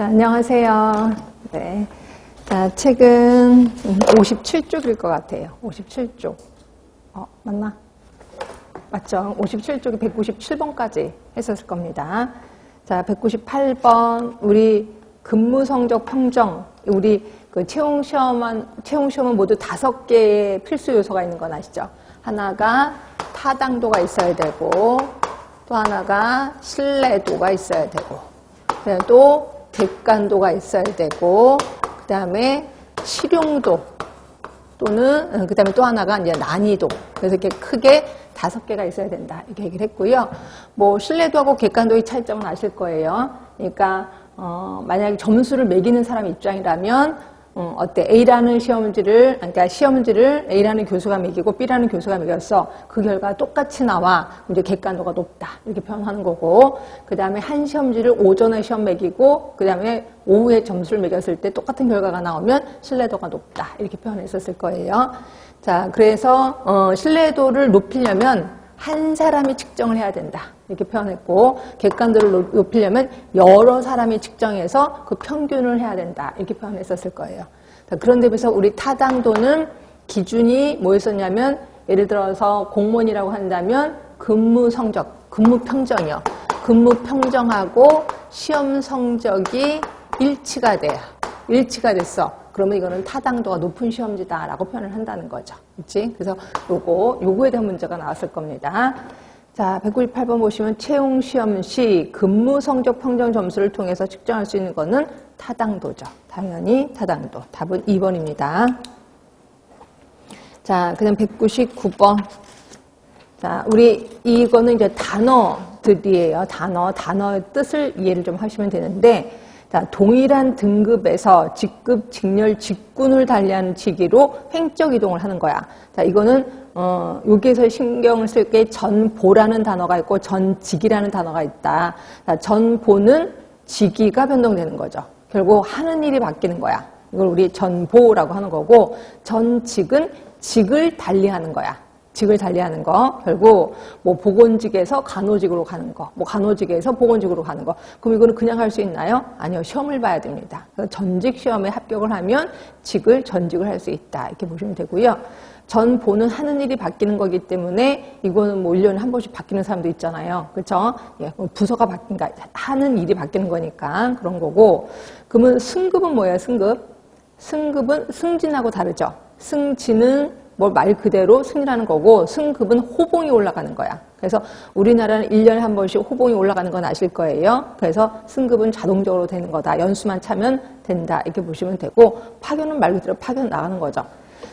자, 안녕하세요. 네. 자, 책은 57쪽일 것 같아요. 57쪽. 어, 맞나? 맞죠? 57쪽이 197번까지 했었을 겁니다. 자, 198번. 우리 근무 성적 평정. 우리 그 채용 시험은, 채용 시험은 모두 다섯 개의 필수 요소가 있는 건 아시죠? 하나가 타당도가 있어야 되고, 또 하나가 신뢰도가 있어야 되고, 또 객관도가 있어야 되고, 그 다음에 실용도 또는 그 다음에 또 하나가 이제 난이도. 그래서 이렇게 크게 다섯 개가 있어야 된다. 이렇게 얘기를 했고요. 뭐 신뢰도하고 객관도의 차이점은 아실 거예요. 그러니까 어, 만약에 점수를 매기는 사람 입장이라면 어, 어때? A라는 시험지를, 그러니까 시험지를 A라는 교수가 매기고 B라는 교수가 매겼어. 그 결과 똑같이 나와. 이제 객관도가 높다. 이렇게 표현하는 거고. 그 다음에 한 시험지를 오전에 시험 매기고, 그 다음에 오후에 점수를 매겼을 때 똑같은 결과가 나오면 신뢰도가 높다. 이렇게 표현했었을 거예요. 자, 그래서, 어, 신뢰도를 높이려면 한 사람이 측정을 해야 된다. 이렇게 표현했고 객관도를 높이려면 여러 사람이 측정해서 그 평균을 해야 된다. 이렇게 표현했었을 거예요. 그런데 비해서 우리 타당도는 기준이 뭐였었냐면 예를 들어서 공무원이라고 한다면 근무 성적, 근무 평정이요. 근무 평정하고 시험 성적이 일치가 돼야 일치가 됐어. 그러면 이거는 타당도가 높은 시험지다라고 표현을 한다는 거죠. 그렇지? 그래서 요거 요거에 대한 문제가 나왔을 겁니다. 자, 198번 보시면 채용 시험 시 근무 성적 평정 점수를 통해서 측정할 수 있는 것은 타당도죠. 당연히 타당도. 답은 2번입니다. 자, 그다음 199번. 자, 우리 이거는 이제 단어들이에요. 단어, 단어의 뜻을 이해를 좀 하시면 되는데 자, 동일한 등급에서 직급, 직렬, 직군을 달리하는 직위로 횡적 이동을 하는 거야. 자, 이거는 어, 여기에서 신경을 쓸 게 전보라는 단어가 있고 전직이라는 단어가 있다. 자, 전보는 직위가 변동되는 거죠. 결국 하는 일이 바뀌는 거야. 이걸 우리 전보라고 하는 거고 전직은 직을 달리하는 거야. 직을 달리하는 거 결국 뭐 보건직에서 간호직으로 가는 거, 뭐 간호직에서 보건직으로 가는 거. 그럼 이거는 그냥 할 수 있나요? 아니요, 시험을 봐야 됩니다. 전직 시험에 합격을 하면 직을 전직을 할 수 있다 이렇게 보시면 되고요. 전 보는 하는 일이 바뀌는 거기 때문에 이거는 뭐 1년에 한 번씩 바뀌는 사람도 있잖아요. 그렇죠? 예, 뭐 부서가 바뀐가 하는 일이 바뀌는 거니까 그런 거고. 그러면 승급은 뭐예요? 승급? 승급은 승진하고 다르죠. 승진은 뭐말 그대로 승이라는 거고 승급은 호봉이 올라가는 거야. 그래서 우리나라는 1년에 한 번씩 호봉이 올라가는 건 아실 거예요. 그래서 승급은 자동적으로 되는 거다. 연수만 차면 된다. 이렇게 보시면 되고 파견은 말 그대로 파견 나가는 거죠.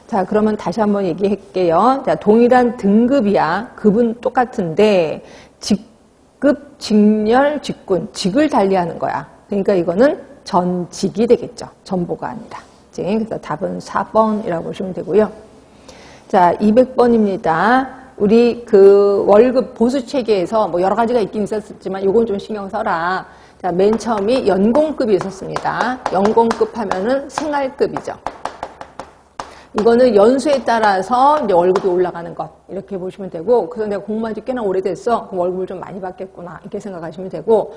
자, 그러면 다시 한번 얘기할게요. 자, 동일한 등급이야. 급은 똑같은데, 직급, 직렬, 직군, 직을 달리하는 거야. 그러니까 이거는 전직이 되겠죠. 전보가 아니라. 그래서 답은 4번이라고 보시면 되고요. 자, 200번입니다. 우리 그 월급 보수 체계에서 뭐 여러 가지가 있긴 있었지만 요건 좀 신경 써라. 자, 맨 처음이 연공급이 있었습니다. 연공급 하면은 생활급이죠. 이거는 연수에 따라서 이제 월급이 올라가는 것 이렇게 보시면 되고 그래서 내가 공부한 지 꽤나 오래됐어 월급을 좀 많이 받겠구나 이렇게 생각하시면 되고